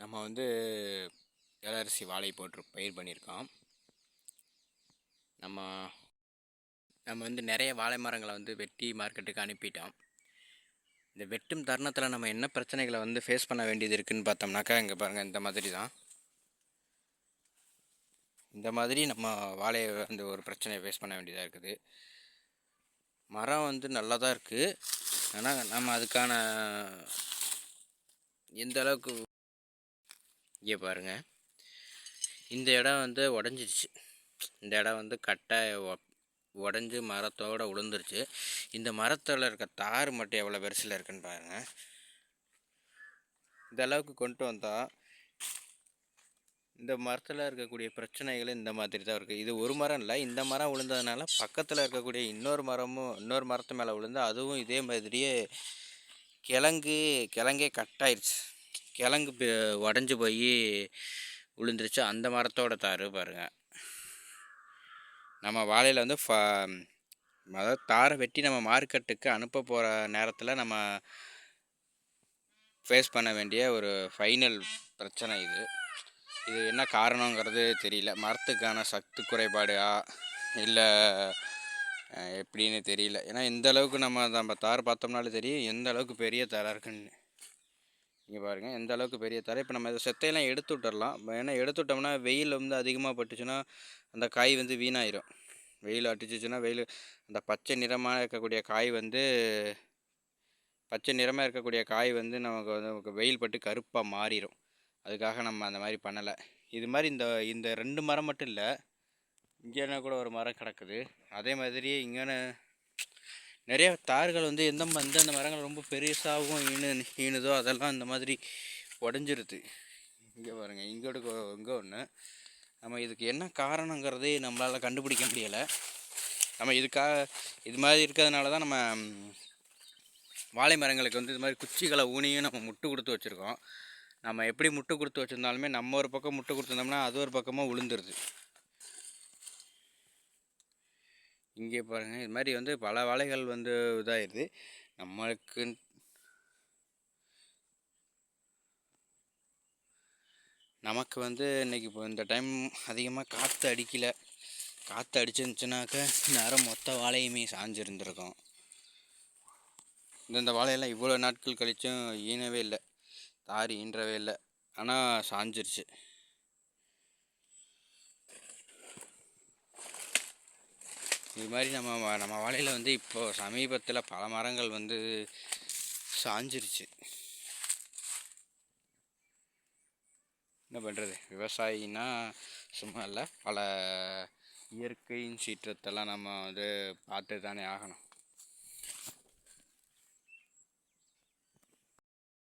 நம்ம வந்து இளரிசி வாழை போட்டு பயிர் பண்ணியிருக்கோம். நம்ம நம்ம வந்து நிறைய வாழை மரங்களை வந்து வெட்டி மார்க்கெட்டுக்கு அனுப்பிட்டோம். இந்த வெட்டும் தருணத்தில் நம்ம என்ன பிரச்சனைகளை வந்து ஃபேஸ் பண்ண வேண்டியது இருக்குதுன்னு பார்த்தோம்னாக்கா இங்கே பாருங்கள் இந்த மாதிரி தான் இந்த மாதிரி நம்ம வாழையை வந்து ஒரு பிரச்சனையை ஃபேஸ் பண்ண வேண்டியதாக இருக்குது. மரம் வந்து நல்லா தான் இருக்குது ஆனால் நம்ம அதுக்கான எந்த அளவுக்கு இங்கே பாருங்கள் இந்த இடம் வந்து உடஞ்சிடுச்சு. இந்த இடம் வந்து கட்டை உடஞ்சி மரத்தோடு உளுந்துருச்சு. இந்த மரத்தில் இருக்க தார் மட்டும் எவ்வளோ பெருசில் இருக்குன்னு பாருங்கள் இந்த அளவுக்கு கொண்டு வந்தால் இந்த மரத்தில் இருக்கக்கூடிய பிரச்சனைகள் இந்த மாதிரி தான் இருக்குது இது ஒரு மரம் இல்லை இந்த மரம் விழுந்ததுனால பக்கத்தில் இருக்கக்கூடிய இன்னொரு மரமும் இன்னொரு மரத்து மேலே விழுந்து அதுவும் இதே மாதிரியே கிழங்கு கிழங்கே கட்டாயிடுச்சு கிழங்கு உடஞ்சி போய் விழுந்துருச்சு அந்த மரத்தோட தார் பாருங்கள் நம்ம வாழையில் வந்து ஃப அதாவது தாரை வெட்டி நம்ம மார்க்கெட்டுக்கு அனுப்ப போகிற நேரத்தில் நம்ம ஃபேஸ் பண்ண வேண்டிய ஒரு ஃபைனல் பிரச்சனை இது. இது என்ன காரணங்கிறது தெரியல. மரத்துக்கான சத்து குறைபாடா இல்லை எப்படின்னு தெரியல. ஏன்னா எந்த அளவுக்கு நம்ம நம்ம தார் பார்த்தோம்னாலும் தெரியும் எந்த அளவுக்கு பெரிய தாராக இருக்குன்னு இங்கே பாருங்கள் எந்த அளவுக்கு பெரிய தரை. இப்போ நம்ம இதை செத்தையெல்லாம் எடுத்து விட்டுடலாம் ஏன்னா எடுத்து விட்டோம்னா வெயில் வந்து அதிகமாக பட்டுச்சுன்னா அந்த காய் வந்து வீணாயிரும். வெயில் அடிச்சிச்சுன்னா வெயில் அந்த பச்சை நிறமாக இருக்கக்கூடிய காய் வந்து பச்சை நிறமாக இருக்கக்கூடிய காய் வந்து நமக்கு வந்து வெயில் பட்டு கருப்பாக மாறிடும் அதுக்காக நம்ம அந்த மாதிரி பண்ணலை. இது மாதிரி இந்த இந்த ரெண்டு மரம் மட்டும் இல்லை இங்கேனா கூட ஒரு மரம் கிடக்குது. அதே மாதிரி இங்கேன்னு நிறைய தார்கள் வந்து எந்த எந்தெந்த மரங்கள் ரொம்ப பெருசாகவும் ஈனு ஈனுதோ அதெல்லாம் இந்த மாதிரி உடஞ்சிருது. இங்கே பாருங்கள் இங்கே இங்கே ஒன்று நம்ம இதுக்கு என்ன காரணங்கிறதே நம்மளால் கண்டுபிடிக்க முடியலை. நம்ம இதுக்காக இது மாதிரி இருக்கிறதுனால தான் நம்ம வாழை மரங்களுக்கு வந்து இது மாதிரி குச்சிகளை ஊனியும் நம்ம முட்டு கொடுத்து வச்சுருக்கோம். நம்ம எப்படி முட்டு கொடுத்து வச்சுருந்தாலுமே நம்ம ஒரு பக்கம் முட்டு கொடுத்துருந்தோம்னா அது ஒரு பக்கமாக விழுந்துருது இங்கே பாருங்கள் இது மாதிரி வந்து பல வாழைகள் வந்து இதாகிடுது நம்மளுக்கு நமக்கு வந்து இன்றைக்கி இப்போ இந்த டைம் அதிகமாக காற்று அடிக்கலை. காற்று அடிச்சிருந்துச்சுனாக்க நேரம் மொத்த வாழையுமே சாஞ்சிருந்துருக்கோம். இந்த வாழையெல்லாம் இவ்வளோ நாட்கள் கழிச்சும் ஈனவே இல்லை. தாரி ஈன்றவே இல்லை. ஆனால் சாஞ்சிருச்சு. இது மாதிரி நம்ம நம்ம வாழையில் வந்து இப்போது சமீபத்தில் பல மரங்கள் வந்து சாஞ்சிருச்சு. என்ன பண்ணுறது விவசாயின்னா சும்மா இல்லை. பல இயற்கையின் சீற்றத்தெல்லாம் நம்ம வந்து பார்த்து தானே ஆகணும்.